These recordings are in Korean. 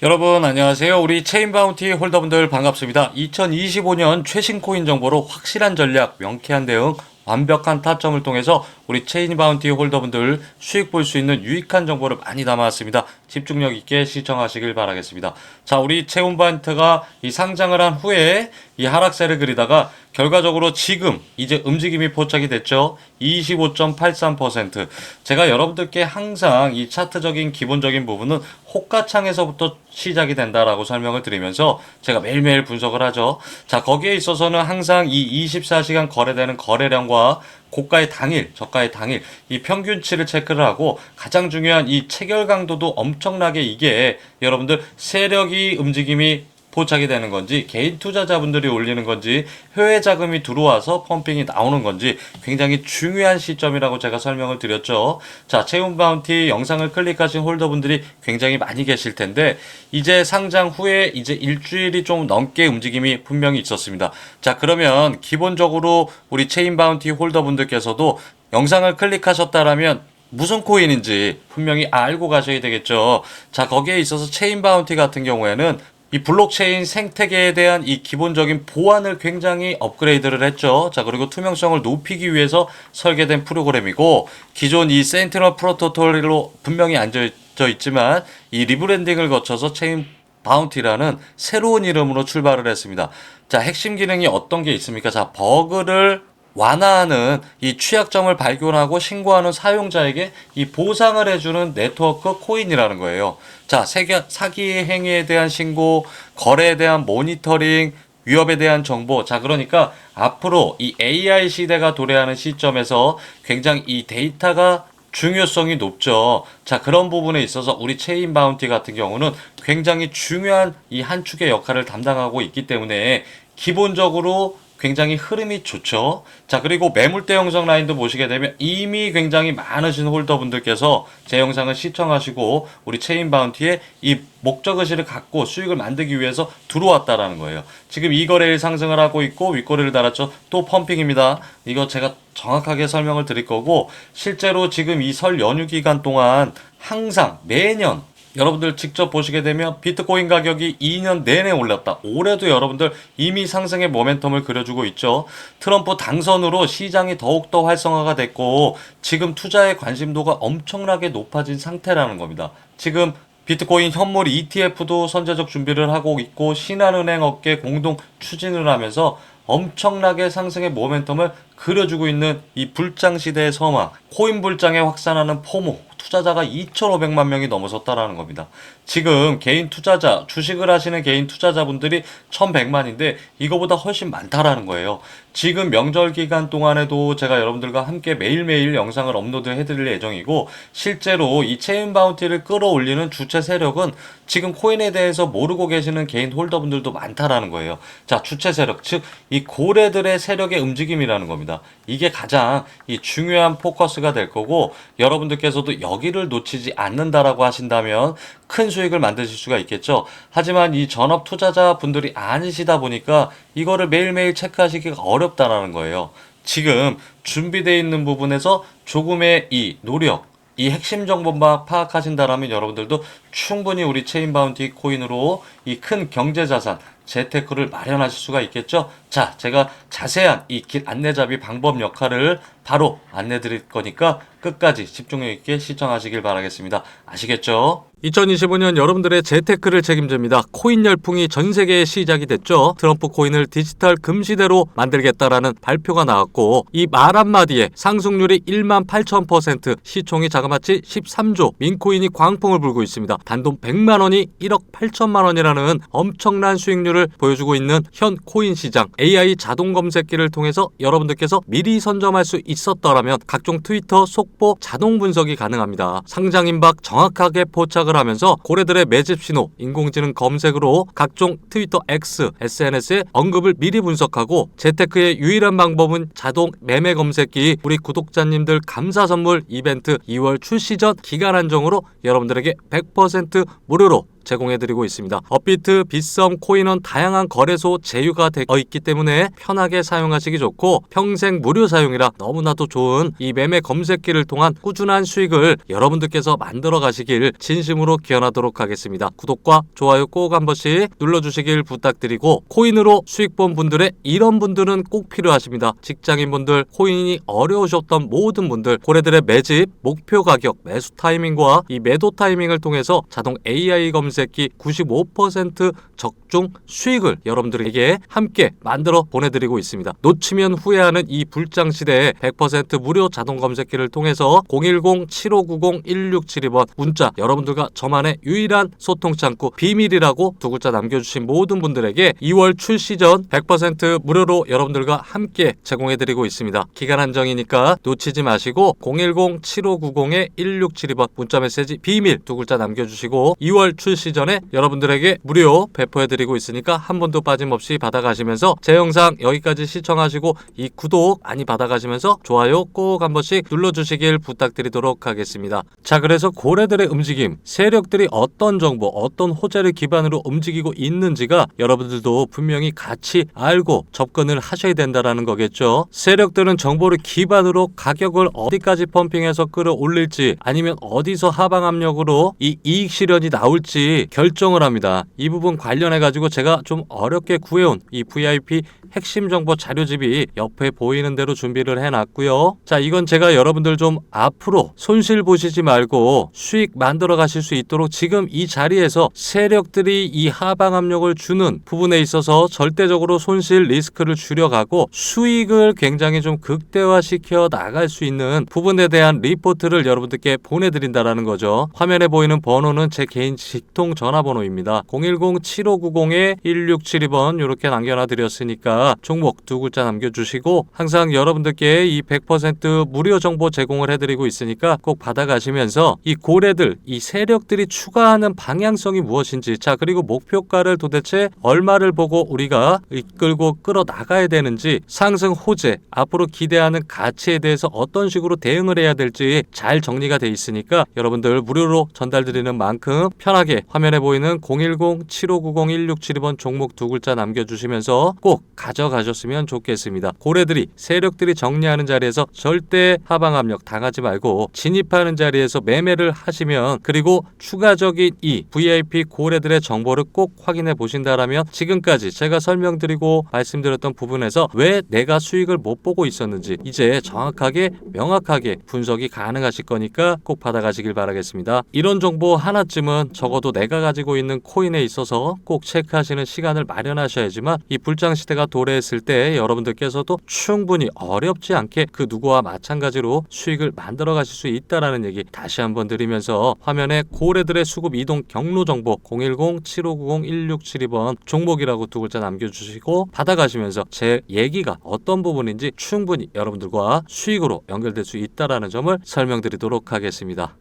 여러분 안녕하세요. 우리 체인 바운티 홀더분들 반갑습니다. 2025년 최신 코인 정보로 확실한 전략, 명쾌한 대응, 완벽한 타점을 통해서 우리 체인 바운티 홀더분들 수익 볼 수 있는 유익한 정보를 많이 담아왔습니다. 집중력 있게 시청하시길 바라겠습니다. 자, 우리 체온 바운트가 이 상장을 한 후에 이 하락세를 그리다가 결과적으로 지금 이제 움직임이 포착이 됐죠. 25.83%. 제가 여러분들께 항상 이 차트적인 기본적인 부분은 호가창에서부터 시작이 된다라고 설명을 드리면서 제가 매일매일 분석을 하죠. 자, 거기에 있어서는 항상 이 24시간 거래되는 거래량과 고가의 당일, 저가의 당일, 이 평균치를 체크를 하고 가장 중요한 이 체결 강도도 엄청나게 이게 여러분들 세력이 움직임이 포착이 되는 건지 개인 투자자분들이 올리는 건지 해외 자금이 들어와서 펌핑이 나오는 건지 굉장히 중요한 시점이라고 제가 설명을 드렸죠. 자, 채움 바운티 영상을 클릭하신 홀더분들이 굉장히 많이 계실 텐데 이제 상장 후에 이제 일주일이 좀 넘게 움직임이 분명히 있었습니다. 자, 그러면 기본적으로 우리 체인 바운티 홀더분들께서도 영상을 클릭하셨다라면 무슨 코인인지 분명히 알고 가셔야 되겠죠. 자, 거기에 있어서 체인 바운티 같은 경우에는 이 블록체인 생태계에 대한 이 기본적인 보안을 굉장히 업그레이드를 했죠. 자, 그리고 투명성을 높이기 위해서 설계된 프로그램이고 기존 이 센티널 프로토콜로 분명히 앉아 있지만 이 리브랜딩을 거쳐서 체인 바운티라는 새로운 이름으로 출발을 했습니다. 자, 핵심 기능이 어떤 게 있습니까? 자, 버그를 완화하는 이 취약점을 발견하고 신고하는 사용자에게 이 보상을 해주는 네트워크 코인이라는 거예요. 자, 사기 행위에 대한 신고, 거래에 대한 모니터링, 위협에 대한 정보. 자, 그러니까 앞으로 이 AI 시대가 도래하는 시점에서 굉장히 이 데이터가 중요성이 높죠. 자, 그런 부분에 있어서 우리 체인 바운티 같은 경우는 굉장히 중요한 이 한 축의 역할을 담당하고 있기 때문에 기본적으로 굉장히 흐름이 좋죠. 자, 그리고 매물대 형성 라인도 보시게 되면 이미 굉장히 많으신 홀더분들께서 제 영상을 시청하시고 우리 체인 바운티에 이 목적 의식을 갖고 수익을 만들기 위해서 들어왔다라는 거예요. 지금 이 거래일 상승을 하고 있고 윗거래를 달았죠. 또 펌핑입니다. 이거 제가 정확하게 설명을 드릴 거고 실제로 지금 이 설 연휴 기간 동안 항상 매년 여러분들 직접 보시게 되면 비트코인 가격이 2년 내내 올랐다. 올해도 여러분들 이미 상승의 모멘텀을 그려주고 있죠. 트럼프 당선으로 시장이 더욱더 활성화가 됐고 지금 투자의 관심도가 엄청나게 높아진 상태라는 겁니다. 지금 비트코인 현물 ETF도 선제적 준비를 하고 있고 신한은행 업계 공동 추진을 하면서 엄청나게 상승의 모멘텀을 그려주고 있는 이 불장 시대의 서막, 코인 불장에 확산하는 포모, 투자자가 2,500만 명이 넘어섰다라는 겁니다. 지금 개인 투자자, 주식을 하시는 개인 투자자분들이 1,100만인데 이거보다 훨씬 많다라는 거예요. 지금 명절 기간 동안에도 제가 여러분들과 함께 매일매일 영상을 업로드 해드릴 예정이고 실제로 이 체인 바운티를 끌어올리는 주체 세력은 지금 코인에 대해서 모르고 계시는 개인 홀더분들도 많다라는 거예요. 자, 주체 세력, 즉 이 고래들의 세력의 움직임이라는 겁니다. 이게 가장 이 중요한 포커스가 될 거고 여러분들께서도 여기를 놓치지 않는다라고 하신다면 큰 수익을 만드실 수가 있겠죠. 하지만 이 전업 투자자 분들이 아니시다 보니까 이거를 매일매일 체크하시기가 어렵다라는 거예요. 지금 준비되어 있는 부분에서 조금의 이 노력, 이 핵심 정보만 파악하신다라면 여러분들도 충분히 우리 체인 바운티 코인으로 이 큰 경제 자산 재테크를 마련하실 수가 있겠죠. 자, 제가 자세한 이 길 안내잡이 방법 역할을 바로 안내 드릴 거니까 끝까지 집중력 있게 시청하시길 바라겠습니다. 아시겠죠? 2025년 여러분들의 재테크를 책임집니다. 코인 열풍이 전 세계에 시작이 됐죠. 트럼프 코인을 디지털 금시대로 만들겠다라는 발표가 나왔고 이 말 한마디에 상승률이 1만 8천 퍼센트, 시총이 자그마치 13조, 민코인이 광풍을 불고 있습니다. 단돈 100만 원이 1억 8천만 원이라는 엄청난 수익률을 보여주고 있는 현 코인 시장. AI 자동 검색기를 통해서 여러분들께서 미리 선점할 수 있었더라면 각종 트위터 속보 자동 분석이 가능합니다. 상장 임박 정확하게 포착을 하면서 고래들의 매집 신호, 인공지능 검색으로 각종 트위터 X, SNS의 언급을 미리 분석하고 재테크의 유일한 방법은 자동 매매 검색기 우리 구독자님들 감사 선물 이벤트 2월 출시 전 기간 한정으로 여러분들에게 100% 무료로 제공해드리고 있습니다. 업비트, 빗썸, 코인은 다양한 거래소 제휴가 되어 있기 때문에 편하게 사용하시기 좋고 평생 무료 사용이라 너무나도 좋은 이 매매 검색기를 통한 꾸준한 수익을 여러분들께서 만들어 가시길 진심으로 기원하도록 하겠습니다. 구독과 좋아요 꼭 한 번씩 눌러주시길 부탁드리고 코인으로 수익 본 분들의 이런 분들은 꼭 필요하십니다. 직장인분들, 코인이 어려우셨던 모든 분들, 고래들의 매집, 목표 가격, 매수 타이밍과 이 매도 타이밍을 통해서 자동 AI 검 색기 95% 적중 수익을 여러분들에게 함께 만들어 보내드리고 있습니다. 놓치면 후회하는 이 불장 시대에 100% 무료 자동 검색기를 통해서 010-7590-1672번 문자 여러분들과 저만의 유일한 소통 창구 비밀이라고 두 글자 남겨주신 모든 분들에게 2월 출시 전 100% 무료로 여러분들과 함께 제공해드리고 있습니다. 기간 한정이니까 놓치지 마시고 010-7590-1672번 문자 메시지 비밀 두 글자 남겨주시고 2월 출시 전에 여러분들에게 무료 배포해드리고 있으니까 한 번도 빠짐없이 받아가시면서 제 영상 여기까지 시청하시고 이 구독 많이 받아가시면서 좋아요 꼭 한 번씩 눌러주시길 부탁드리도록 하겠습니다. 자 그래서 고래들의 움직임, 세력들이 어떤 정보, 어떤 호재를 기반으로 움직이고 있는지가 여러분들도 분명히 같이 알고 접근을 하셔야 된다라는 거겠죠. 세력들은 정보를 기반으로 가격을 어디까지 펌핑해서 끌어올릴지 아니면 어디서 하방 압력으로 이 이익 실현이 나올지 결정을 합니다. 이 부분 관련해 가지고 제가 좀 어렵게 구해온 이 VIP 핵심 정보 자료집이 옆에 보이는 대로 준비를 해놨고요. 자, 이건 제가 여러분들 좀 앞으로 손실 보시지 말고 수익 만들어 가실 수 있도록 지금 이 자리에서 세력들이 이 하방 압력을 주는 부분에 있어서 절대적으로 손실 리스크를 줄여가고 수익을 굉장히 좀 극대화시켜 나갈 수 있는 부분에 대한 리포트를 여러분들께 보내드린다라는 거죠. 화면에 보이는 번호는 제 개인 직통 전화번호입니다. 010-7590-1672번 이렇게 남겨놔 드렸으니까 종목 두 글자 남겨주시고 항상 여러분들께 이 100% 무료 정보 제공을 해드리고 있으니까 꼭 받아가시면서 이 고래들, 이 세력들이 추가하는 방향성이 무엇인지 자 그리고 목표가를 도대체 얼마를 보고 우리가 이끌고 끌어 나가야 되는지 상승 호재 앞으로 기대하는 가치에 대해서 어떤 식으로 대응을 해야 될지 잘 정리가 돼 있으니까 여러분들 무료로 전달드리는 만큼 편하게 화면에 보이는 010-7590-1672번 종목 두 글자 남겨주시면서 꼭 가져가셨으면 좋겠습니다. 고래들이 세력들이 정리하는 자리에서 절대 하방 압력 당하지 말고 진입하는 자리에서 매매를 하시면 그리고 추가적인 이 VIP 고래들의 정보를 꼭 확인해 보신다라면 지금까지 제가 설명드리고 말씀드렸던 부분에서 왜 내가 수익을 못 보고 있었는지 이제 정확하게 명확하게 분석이 가능하실 거니까 꼭 받아가시길 바라겠습니다. 이런 정보 하나쯤은 적어도 내가 가지고 있는 코인에 있어서 꼭 체크하시는 시간을 마련하셔야지만 이 불장 시대가 도래했을 때 여러분들께서도 충분히 어렵지 않게 그 누구와 마찬가지로 수익을 만들어 가실 수 있다라는 얘기 다시 한번 드리면서 화면에 고래들의 수급 이동 경로 정보 010-7590-1672번 종목이라고 두 글자 남겨주시고 받아가시면서 제 얘기가 어떤 부분인지 충분히 여러분들과 수익으로 연결될 수 있다라는 점을 설명드리도록 하겠습니다.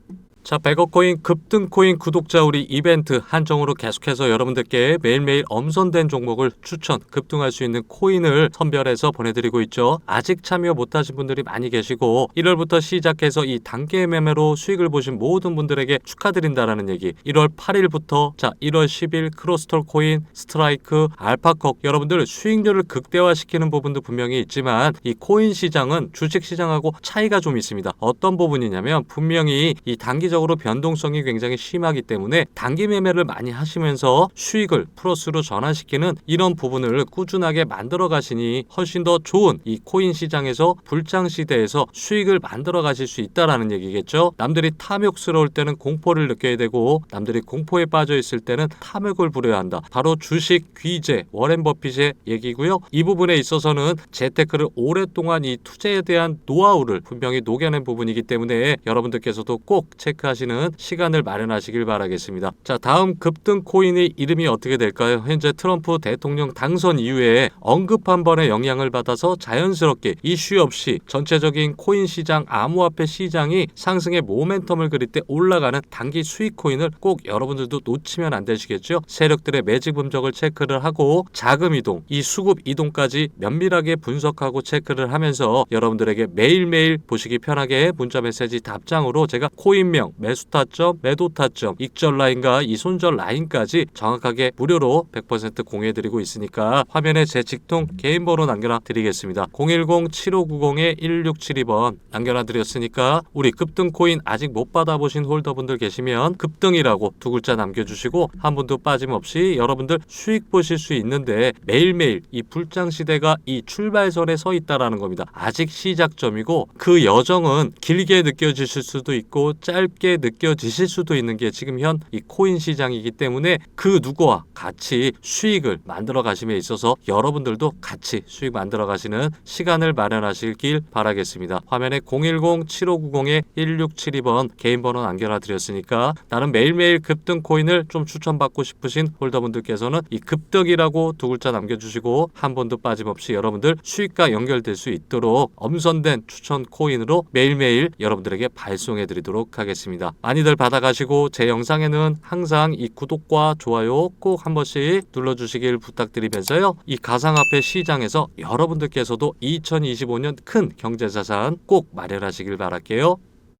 자, 백업코인 급등 코인 구독자 우리 이벤트 한정으로 계속해서 여러분들께 매일매일 엄선된 종목을 추천, 급등할 수 있는 코인을 선별해서 보내드리고 있죠. 아직 참여 못하신 분들이 많이 계시고 1월부터 시작해서 이 단계 매매로 수익을 보신 모든 분들에게 축하드린다라는 얘기. 1월 8일부터 자 1월 10일 크로스톨 코인, 스트라이크, 알파콕 여러분들 수익률을 극대화시키는 부분도 분명히 있지만 이 코인 시장은 주식 시장하고 차이가 좀 있습니다. 어떤 부분이냐면 분명히 이 단기적 장기적으로 변동성이 굉장히 심하기 때문에 단기 매매를 많이 하시면서 수익을 플러스로 전환시키는 이런 부분을 꾸준하게 만들어 가시니 훨씬 더 좋은 이 코인 시장에서 불장 시대에서 수익을 만들어 가실 수 있다라는 얘기겠죠. 남들이 탐욕스러울 때는 공포를 느껴야 되고 남들이 공포에 빠져 있을 때는 탐욕을 부려야 한다. 바로 주식 귀재 워렌 버핏의 얘기고요. 이 부분에 있어서는 재테크를 오랫동안 이 투자에 대한 노하우를 분명히 녹여낸 부분이기 때문에 여러분들께서도 꼭 체크 하시는 시간을 마련하시길 바라겠습니다. 자, 다음 급등 코인의 이름이 어떻게 될까요? 현재 트럼프 대통령 당선 이후에 언급 한 번의 영향을 받아서 자연스럽게 이슈 없이 전체적인 코인 시장, 암호화폐 시장이 상승의 모멘텀을 그릴 때 올라가는 단기 수익 코인을 꼭 여러분들도 놓치면 안 되시겠죠? 세력들의 매직 음적을 체크를 하고 자금 이동, 이 수급 이동까지 면밀하게 분석하고 체크를 하면서 여러분들에게 매일매일 보시기 편하게 문자 메시지 답장으로 제가 코인명 타점명, 매수 타점, 매도 타점, 익절 라인과 이 손절 라인까지 정확하게 무료로 100% 공유해드리고 있으니까 화면에 제 직통 개인 번호 남겨놔 드리겠습니다. 010-7590-1672번 남겨놔 드렸으니까 우리 급등 코인 아직 못 받아보신 홀더분들 계시면 급등이라고 두 글자 남겨주시고 한 분도 빠짐없이 여러분들 수익 보실 수 있는데 매일매일 이 불장 시대가 이 출발선에 서 있다라는 겁니다. 아직 시작점이고 그 여정은 길게 느껴지실 수도 있고 짧게 느껴지실 수도 있는 게 지금 현 이 코인 시장이기 때문에 그 누구와 같이 수익을 만들어 가심에 있어서 여러분들도 같이 수익 만들어 가시는 시간을 마련하시길 바라겠습니다. 화면에 010-7590-1672번 개인 번호 남겨놔 드렸으니까 나는 매일매일 급등 코인을 좀 추천받고 싶으신 홀더분들께서는 이 급등이라고 두 글자 남겨주시고 한 번도 빠짐없이 여러분들 수익과 연결될 수 있도록 엄선된 추천 코인으로 매일매일 여러분들에게 발송해 드리도록 하겠 습니다. 많이들 받아가시고 제 영상에는 항상 이 구독과 좋아요 꼭 한 번씩 눌러주시길 부탁드리면서요. 이 가상화폐 시장에서 여러분들께서도 2025년 큰 경제자산 꼭 마련하시길 바랄게요.